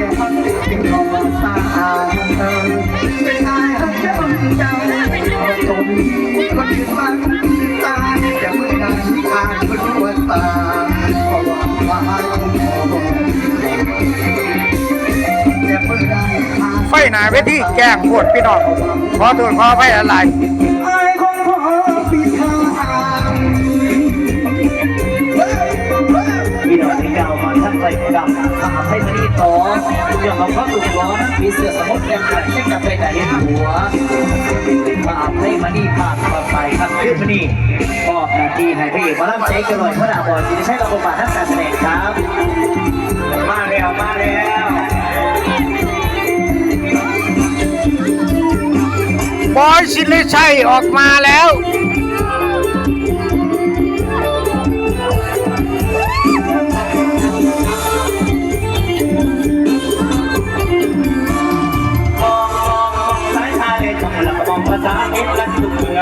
ไฟหนาเวทีแกงโวดพี่น้องขอโทษขอไฟอะไรพี่น้องที่เก่ามาทั้งใกัน ให้มันนี่ต่อเรื่องของความสุขร้อนมีเสือสมุทรแกมกันเช่กับไปแต่เห็นหัวมาให้มันนี่ผ่านมาไปครับขึ้นมานี่ก็นาทีให้พระเอกมาล่ำใจกันหน่อยเพราะดาบอลจะใช้ระบบบัตรทั้งการแสดงครับ มาแล้วมาแล้วบอยสิริชัยออกมาแล้ว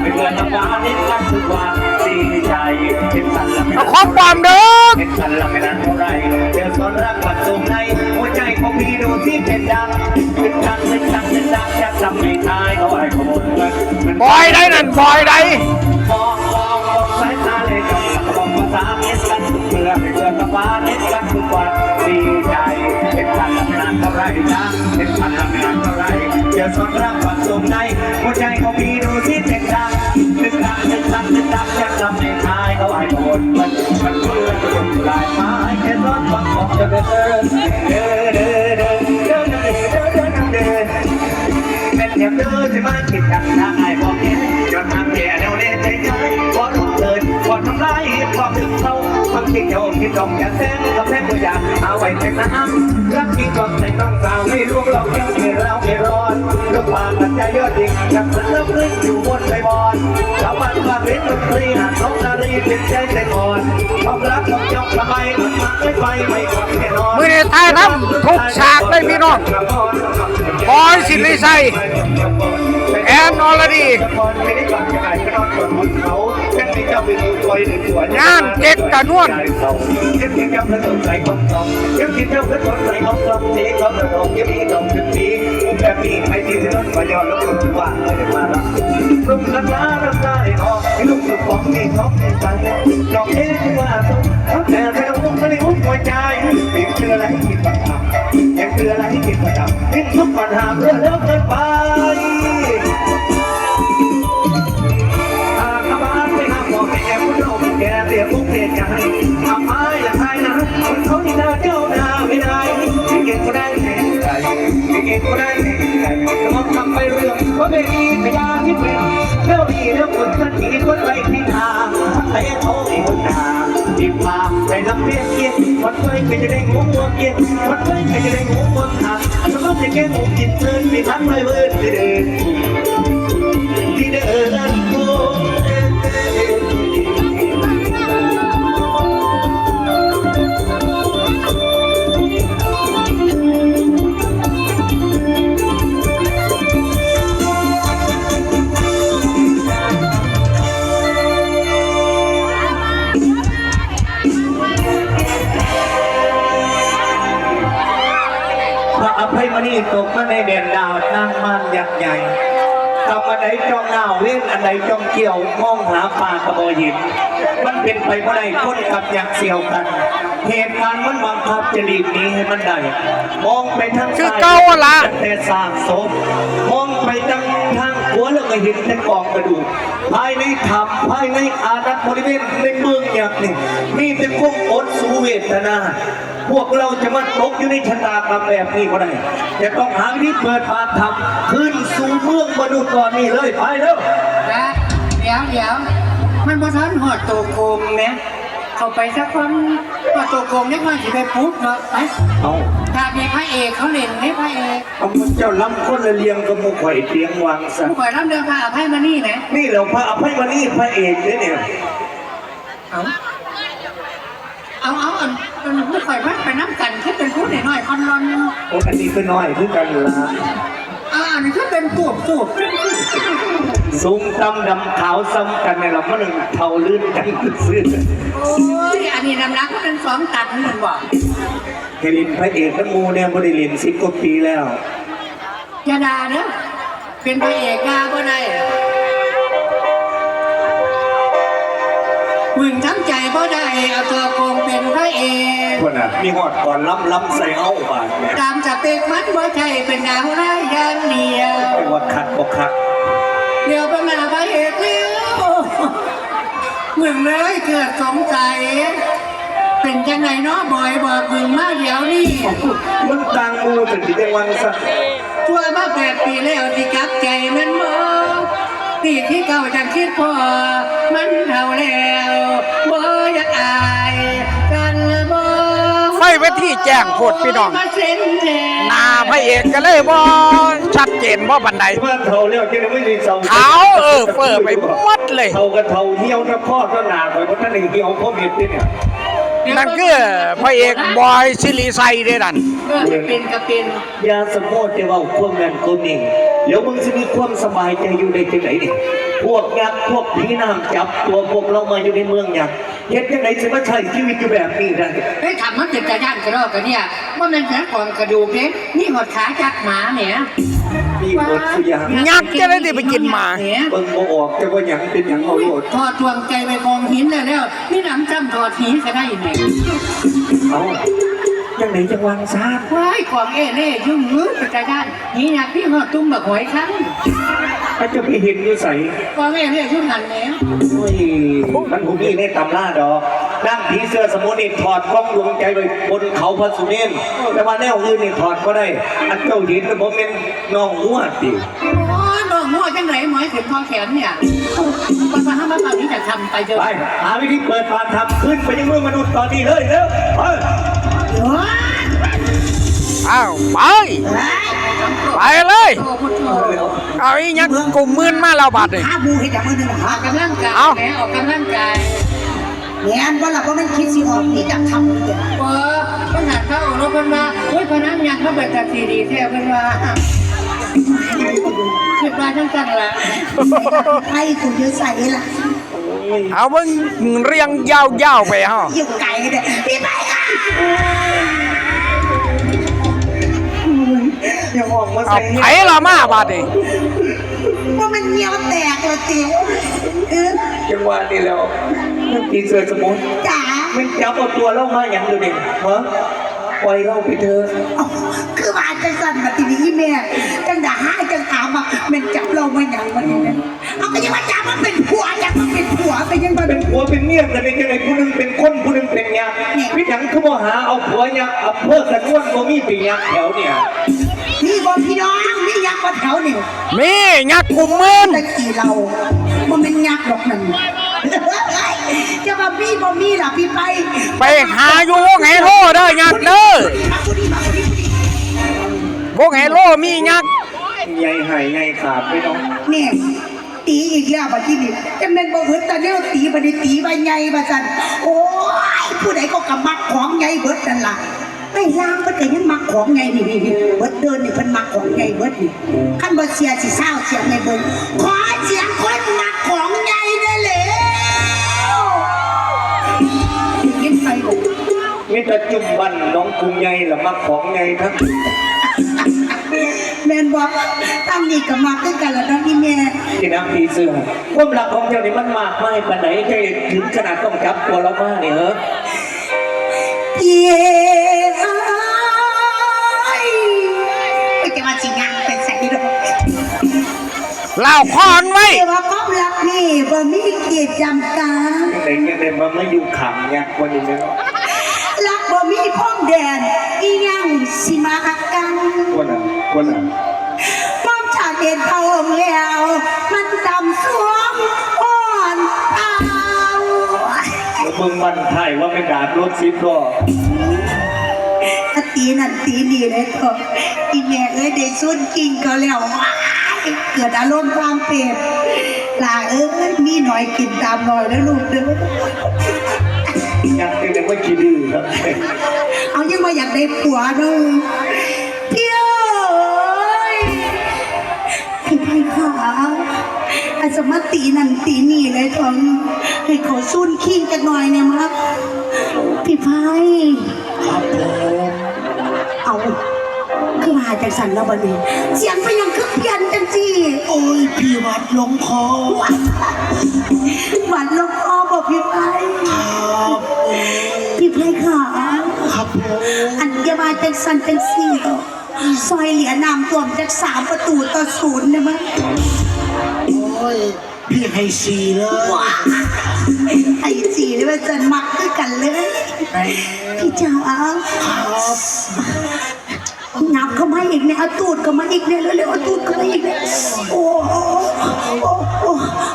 เมื่อเป็นเพื่อนน้ำตาเอ็ดกันทุกวันดีใจเห็นสันละไม่เอานานของความเด้อ เห็นสันละไม่นานเท่าไรเดี๋ยวสอนรักปัดส่งในหัวใจของพี่ดูที่เป็นดังเป็นดังเป็นดังเป็นดังจะทำให้ตายเอาไว้ขโมยเงินเงินบอยได้นั่นบอยได้มองมองมองสายตาเลยจำหลับมองภาษาเอ็ดกันทุกเมื่อเป็นเพื่อนน้ำตาเอ็ดกันทุกวันดีใจเห็นสันละไม่นานเท่าไรนะเห็นสันละไม่นานเท่า ไรเดี๋ยวสอนรักปัดส่งในหัวใจของพี่ดูที่เป็นดังเป็นดังเป็นดังเป็นดังจะทำให้ตายเอาไว้ขโมยเงินมันเพื่อนจะลงลายไม้แค่รถบังออกจะเดินเดินเดินเดินเดินเดินเดินเดินเดินเดินเป็นอย่างเดินที่มาคิดกันทางไอ้บอกเห็นจนทำแย่แนวเล่นใจใจพอถูกเดินพอทำร้ายพอถึงเขาทำที่เดียวคิดตรงแก่าแสนกับแสนตัวอย่างเอาไว้เป็นน้ำรักจริงก็ในต้องสาวไม่รู้หรอกยังไม่เราไม่รอด กปากมันใจยอดจริงกับฉันเลิกลึกอยู่บนใบบอนชาวบ้านว่าเป็นดนตรีหาดน้องนารีเป็นใจใจก่อนความรักของเจ้าทำไมมันมาไม่ไปไม่กลับแน่นอนมือนี้ถ่ายทำทุกฉากเลยพี่น้องบอยสิริชัยแอนอรดีงานเจ็ดกระนวลเก็บเก็บเก็บเพื่อสนใจของสองเก็บเก็บเก็บเพื่อสนใจขอดมเก็บอีกดอกจุดนี้แบบนี้ไม่ที่จะต้องมายอนแล้วคุณว่าอะไรมาละลุงรักษารักษาให้ออกให้ลูกสุดของนี่ท้องในใจดองเอ๊ะว่าต้องแต่แต่อุ้มไม่ได้อุ้มหัวใจเป็นเชื่ออะไรผิดประจำยังเชื่ออะไรผิดประจำทิ้งทุกปัญหาเพื่อเลิกกันไป เรียกเกียรวัดไว้ใคจะได้หัวหัวเกียรวัดไว้ใคจะได้หัวหัวขาดสมมติจะแก้ผมจิตเดินไม่ทันไม่เบิร์ดเลย ตกมาในแดนดาวนางมันยักษ์ใหญ่ทำอันใดจ้องหน้าเว้นอันใดจ้องเกี่ยวมองหาปลากระโบหิน มันเป็นไปเมื่อใดคนกับยักษ์เสี่ยวกัน เหตุการณ์มันบังคับจะหลีกหนีให้มันได้ มองไปทางคือซ้ายเก่าละแต่สร้างศพมองไปทาง เห็นแต่กองกระดูกภายในถ้ำภายในอาณาบริเวณในเมืองยักษ์นี่มีแต่พวามอดสูเวทนา พวกเราจะมาตกอยู่ในชะตากรรมแบบนี้ก็ได้จะต้องหาที่เปิดปากทำขึ้นสู่เมืองมนุษย์ก่อนนี่เลยไปเร็วนะเดี๋ยวเดี๋ยวมันบ่ทันหอดตัวโคมเนี่ย เข้าไปสักคนหอดตัวโกงเนี่ยมันสิไปปุ๊บเนาะไปเอาถ้ามีพระเอกเขาเล่นให้พระเอกเอาเจ้าล้ำคนละเลียงกับหมุข่อยเตียงวางซะผู้ข่อยรับเรื่องพระอภัยมานี่นะนี่เราพระอภัยมานี่พระเอกเนี่ยเนี่ยเอาเอาเอาอันอันผู้ข่อยพัดไปน้ำกันที่เป็นผู้หน่อยๆคอนรอนโอ้อันนี้คือน้อยคือกันละอ่าอันนี้ที่เป็นตูบตูบ สูงตำดำขาวซ้ำกันในลำมันหนึ่งเท่าลื่นกันซื่อโอ้ยอันนี้น้ำหนักมันเป็นสองตันนั่นบอกเฮลินพระเอกทั้งหมูเนี่ยบริลินสิบกว่าปีแล้วอย่าด่าเนอะเป็นพระเอกด่าบ่ได้มึงทั้งใจบ่ได้เอาตัวโกงเป็นพระเอกคนน่ะมีหอดก่อนล้ำล้ำใส่เอาบาดเนี่ยตามจะเป็นมันบ่ใช่เป็นดาวร้ายอย่างเดียวไม่ว่าคัดบ่คัด มึงเลยเกิดสงสัย เป็นจังไงเนาะบอยบอกมึงมาเดี๋ยวนี้มึงต่างหมูถึงที่จังหวัดซะช่วยมาแปดปีแล้วที่กลับใจมันบ่ตีที่เก่าจังคิดพอมันเท่าแล้วบ่อยากอายกันบ่ไฟเว ทีแจ้งโพดพี่น้องมาเส้นแทนหน้าพระเอกก็เลยบ่ชัดเจนบ่บันไดว่าเท่าแล้วจะได้ไม่ได้เศร้าขาวเออเฟอร์ไปหมดเลยเท่ากับเท่าเที่ยวนะพ่อก็หนาไปเพราะท่านเองที่เอาพ่อเมียติเนี่ยนั่นคือพระเอกบอยซิริไซเด้นั่นเออเป็นก็เป็นยาสมโภชจะว่าความแม่นก็นิ่งเดี๋ยวมึงจะมีความสบายใจอยู่ในจังไหนนี่ พวกยักษ์พวกผีน้ำจับตัวพวกเรามาอยู่ในเมืองยักษ์เฮ็ดยังไงจะมาใช้ชีวิตอยู่แบบนี้ได้เฮ้ยทำมันเป็นกระย่านกระรอกกันเนี่ยว่ามันแค่กองกระดูกเด้นี่หดขาจักหมาเนี่ยมีหมดทุกอย่างยักษ์จะได้ที่ไปกินหมา เนี่ยเบิ่งบ่ออกจะว่าหยังเป็นหยังเอาโลดถอดดวงใจไปกองหินแล้วแล้วนี่น้ำจำถอดหีก็ได้ไหมเอาจังไหนจังวางซาดว้ายกองเอเล่ยุ่งมือเป็นกระย่านนี่อยากพี่หอดตุ้มแบบหอยครั้ง ถ้าจะไปเห็นอยู่ใส่กองเอเล่ยุ่งหันแล้วโอ้ยมันบ่มีในตำราดอก นั่งผีเสื้อสมุนนี่ถอดกล้องดวงใจไปบนเขาพระสุเมนแต่ว่าแนวอื่นนี่ถอดก็ได้ อันเจ้าเห็นมันบ่เป็นน้องหัวติโอ้ยน้องหัวจังไหนหมอยถึงทองแขนเนี่ยมันมาห้ามมาฝั่งนี้จะทำไปเจอไปหาวิธีเปิดปากทำขึ้นไปยังเมืองมนุษย์ตอนนี้เลยเร็วไป อ้าวไปไปเลยโอ้พุทโธเอาอีหยังกลุ่มมื่นมาแล้วบาดนี่ข้าบูเห็นจากมือหนึ่งอหาอกกำลังกายเอ้าแหมออกกำลังกายเนี่ยอันว่าเราก็มันคิดสิออกนี่จากทำเลยเออขนาดเข้าเราเพิ่นว่าโอ้ยพนักงานเขาเปิดจากซีดีแท้เพิ่นว่าคิดว่าจังจังละไอ้คุณเยอะใส่ล่ะเอาเบิ่งเรียงยาวๆไปฮะ อยู่ไกลกันเลยพี่ไปค่ะ อย่าออกมาเอาใส่ไผละมาบาดนี่ว่ามันเงี้ยวแตกเลยจริงเออจังหวะนี้แล้วนั่งผีเสื้อสมุนจ๋ามันจับเอาตัวเรามาอย่างเดียวนี่ฮะปล่อยเราไปเถอะเอาคือว่าจังสั่นมาทีนี้แม่จังด่าหาจังถามว่ามันจับเรามาอย่างมันนี่นะเอาไปยังมาจับมันเป็นผัวจังมันเป็นผัวไปยังมาเป็เป็นนผัวเป็นเมียแต่เป็นยังไงผู้หนึงเป็นคนผู้หนึงเป็นยักษ์พี่หยังคือบ่หาเอาผัวยักษ์เอาเพื่อกระนวนบ่มีปียักษ์แถวเนี่ย นี่บอพี่น้องนี่ยักษ์มาแถวนี่มียักษ์กลุ่มมื่นตะกี้เรามันเป็นยักษ์หรอกนั่นจะมาพี่บ่มีล่ะพี่ไปไปหาอยู่วงไฮโลเด้อยักษ์เด้อมาคนนี้มาคนนี้วงไฮโลมียักษ์ใหญ่หายใหญ่ขาดไม่น้องเนี่ยตีอีกแล้วบัดที่นี่จะเป็นบ่เบิดแต่เนี่ยตีบัดนี้ตีใบใหญ่บัดซั่นโอ้ยผู้ใดก็กำมักของใหญ่เบิดนั่นล่ะ ไปล่างเพิ่นก็ยังมักของใหญ่นี่นี่นี่เบิดเดินนี่เพิ่นมักของใหญ่เบิดนี่คันบ่เสียสิเศร้าเสียงในเบิ่งขอเสียงคนมักของใหญ่ได้แล้วยินไปบ่มีแต่จุ่มบันน้องกรุงใหญ่ละมักของใหญ่ทั้งแม่นบอกตั้งนี่ก็มักคือกันละเนาะนี่แม่ที่น้ำผีเสื้อความรักของเจ้านี่มันมากไม่ปานไหนแค่ถึงขนาดต้องจับตัวเรามาเนี่ยเหรอเเล่าคอนไว้แต่ว่าความรักนี่บ่มีเกียรติจำกัดแต่ยังไงมันไม่อยู่ขังเนี่ยวันนี้เนาะรักบ่มีพรมแดนอีหยังสิมาหักกันวันนั้นวันนั้นมองชาเด่นเท่าแล้ว มันดำสวงอ่อนเอาแล้วมึงมันไทยว่าไม่ดาดรถซิปก็ถ้าตีนั่นตีนี่เลยก็อีแม่เอ้ยได้สุดกินก็แล้วว้าย เกิดอารมณ์ความเปรตลาเอ้ยมีหน่อยกินตามหน่อยแล้วลูกเด้อยังยังไม่คิดดื้อครับ เอายังมาอยากได้ผัวเด้อพี่เอ้ยพี่ไพขาอาจะมาตีนั่นตีนี่เลยทองให้ขอซุ่นขี้กันหน่อยเนี่ยมั้งพี่ไพครับผมเอา คือมาจากสันแล้วบัดนี้เสียงไปยังคือเพี้ยนจังจีโอ้ยพี่วัดลงคอหวานลงคอบอกพี่ไพครับโอ้ยพี่ไพค่ะครับผมอันอยามาจากสันเป็นสี่ซอยเหลียน้ำท่วมจากสามประตูต่อศูนย์เนี่ยมั้งโอ้ยพี่ให้สีเลยไอ้สีนี่มันจะมักด้วยกันเลยพี่เจ้าเอาครับ นับเข้ามาอีกเนี่ยเอาตูดเข้ามาอีกเนี่ยเร็วๆเอาตูดเข้ามาอีกเนี่ยโอ้โหโอ้โห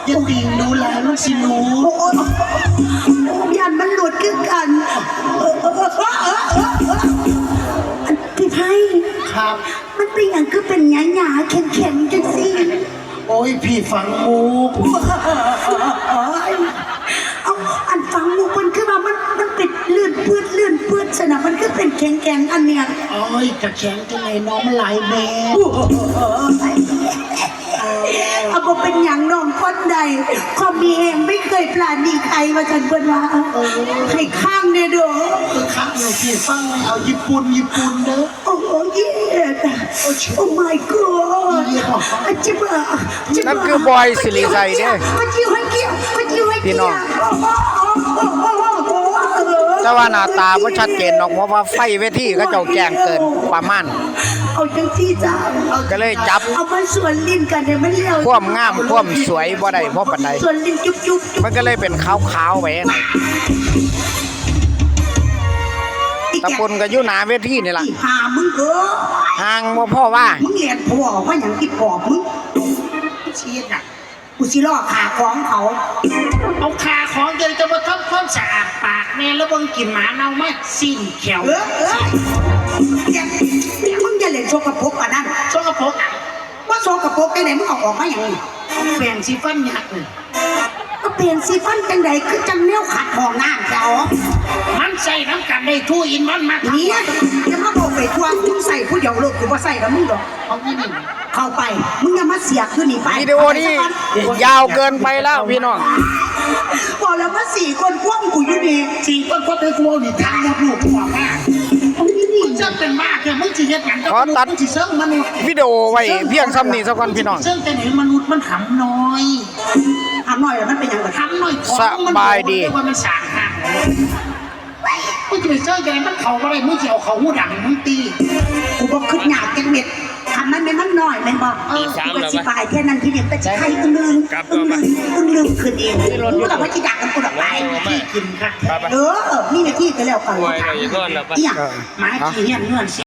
อยังดีดูแลลูกสิหนูโอ้โหยันมันหลุดขึ้นกันเออเออเออเออเออเออพี่ไทยครับ มันเป็นอย่างคือเป็นหยาหยาๆแข็งแข็งๆจังสิโอ้ยพี่ฝังมุ ข็งแข็งๆอันเนี้ยโอ้ยกระแข็งจังเลยน้องมันหลายแม่เอาบ่เป็นอย่างน้องคนใดความมีเองไม่เคยปลาดีใครมาจันเปิ้นว่าให้ข้างเนี่ยเด้อคือครับอยู่พี่ฟังเอาญี่ปุ่นญี่ปุ่นเด้อโอ้โหเย็ดโอ้ my god อาจิบะจิบะนั่นคือบอยสิริชัยเด้ออาจิให้เกียร์อาจิให้เกียร์พี่น้อง แต่ว่าหน้าตาบ่ชัดเจนหรอกเพราะว่าไฟเวทีเขาเจ้าแจ้งเกินประมาณ เอาจังที่จ้าก็เลยจับ เอามาส่วนลิ้นกันเนี่ยมันเลี้ยวความงามความสวยบ่ได้เพราะปานใดส่วนลิ้นจุ๊บจุ๊บจุ๊บมันก็เลยเป็นขาวๆไว้นะตะปนก็อยู่หน้าเวทีนี่ล่ะอีหามึงเออห่างบ่พ่อว่ามึงเรียนพ่อว่าอย่างที่ปอบมึงเชียดอะ กูสิล่อขาของเขา เอาขาของเดี๋ยวจะมาทำความสะอาดปากแม่แล้วบังกินหมาเน่ามาสิ้นเขียวเออเอออย่ามึงอย่าเล่นโชกกระปรกกันนั่นสกปรกอะว่าโชกกระปรกได้ไหนมึงเอาออกมาอย่างนี้แบ่งสีฟันยักษ์เลยก็เปลี่ยนสีฟันจังใดคือจังแนวขัดของน้ำจะเอามันใส่น้ำกันได้ทู่อินมันมาทำเนี่ยจะมาบอ กไปทั่วมึงใส่ผู้เดียวโลกกูว่าใส่กับมึงดอกเอาไม่หนึ่งเข้าไป มึงอย่ามาเสียขึ้นนี่ไปวิดีโอนี้ยาวเกินไปแล้วพี่น้องบอกแล้วว่าสี่คนควบกูอยู่ดีสี่คนก็ไปกลัวนี่ทางหมดลูกหัวม่ตรงนี้นี่มึงจะเป็นบ้าแค่มึงจะเฮ็ดหยังกับขอตัดวิดีโอไว้เพียงซ้ำนี้ซะก่อนพี่น้องเสริมแต่ไหนมนุษย์มันขำน้อยทำน่อยมันเป็นยังไงขำน้อยสบายดีว่ามันสางห่าง มึงจะไปเสริมแต่ไหนมันเขาอะไรมึงจะเอาเขาหูดังมึงตีกูบอกขึ้นหยาดจังเม็ดทำมันไม่มันหน่อยแมันบอกเออกูก็สิบายแค่นั้นทีเดียวก็จะให้อึ้งลึงอึ้งลึงอึ้งลึงขึ้นเองกูแต่ว่าจะดักกันกูดอกไปที่กินค่ะเออนี่นาที่ก็แล้วกัน Ngoài này con là อีหยังหมาขี้เหี้ยนเงื่อน